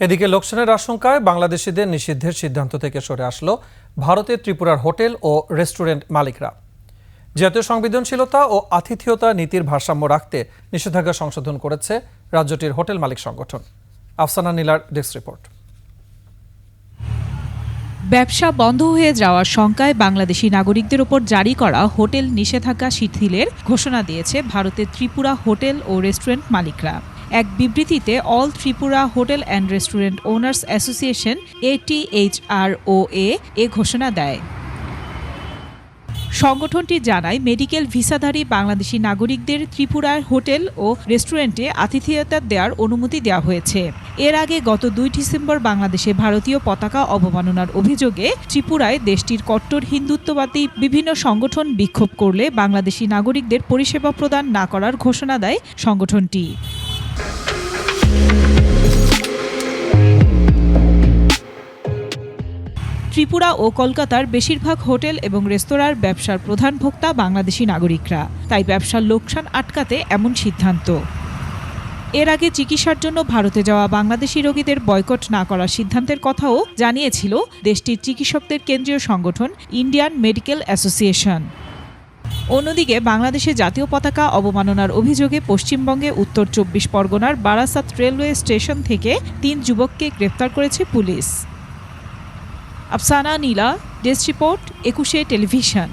এদিকে লোকসানের আশঙ্কায় বাংলাদেশিদের নিষিদ্ধের সিদ্ধান্ত থেকে সরে আসলো ভারতের ত্রিপুরার হোটেল ও রেস্টুরেন্ট মালিকরা। জাতীয় সংবেদনশীলতা ও আতিথেয়তা নীতির ভারসাম্য রাখতে নিষেধাজ্ঞা সংশোধন করেছে রাজ্যটির হোটেল মালিক সংগঠন। আফসানা নীলার ডেস্ক রিপোর্ট। ব্যবসা বন্ধ হয়ে যাওয়ার শঙ্কায় বাংলাদেশি নাগরিকদের ওপর জারি করা হোটেল নিষেধাজ্ঞা শিথিলের ঘোষণা দিয়েছে ভারতের ত্রিপুরা হোটেল ও রেস্টুরেন্ট মালিকরা। এক বিবৃতিতে all Tripura hotel and restaurant owners association ATHRO এ এ ঘোষণা দেয়। সংগঠনটি জানায়, মেডিকেল ভিসাধারী বাংলাদেশি নাগরিকদের ত্রিপুরার হোটেল ও রেস্টুরেন্টে আতিথেয়তা দেওয়ার অনুমতি দেওয়া হয়েছে। এর আগে গত দুই ডিসেম্বর বাংলাদেশে ভারতীয় পতাকা অবমাননার অভিযোগে ত্রিপুরায় দেশটির কট্টর হিন্দুত্ববাদী বিভিন্ন সংগঠন বিক্ষোভ করলে বাংলাদেশি নাগরিকদের পরিষেবা প্রদান না করার ঘোষণা দেয় সংগঠনটি। ত্রিপুরা ও কলকাতার বেশিরভাগ হোটেল এবং রেস্তোরাঁর ব্যবসার প্রধান ভোক্তা বাংলাদেশি নাগরিকরা। তাই ব্যবসার লোকসান আটকাতে এমন সিদ্ধান্ত। এর আগে চিকিৎসার জন্য ভারতে যাওয়া বাংলাদেশি রোগীদের বয়কট না করার সিদ্ধান্তের কথাও জানিয়েছিল দেশটির চিকিৎসকদের কেন্দ্রীয় সংগঠন ইন্ডিয়ান মেডিকেল অ্যাসোসিয়েশন। অন্যদিকে বাংলাদেশে জাতীয় পতাকা অবমাননার অভিযোগে পশ্চিমবঙ্গে উত্তর চব্বিশ পরগনার বারাসাত রেলওয়ে স্টেশন থেকে তিন যুবককে গ্রেপ্তার করেছে police. Afsana Nila, desk report, Ekushey television.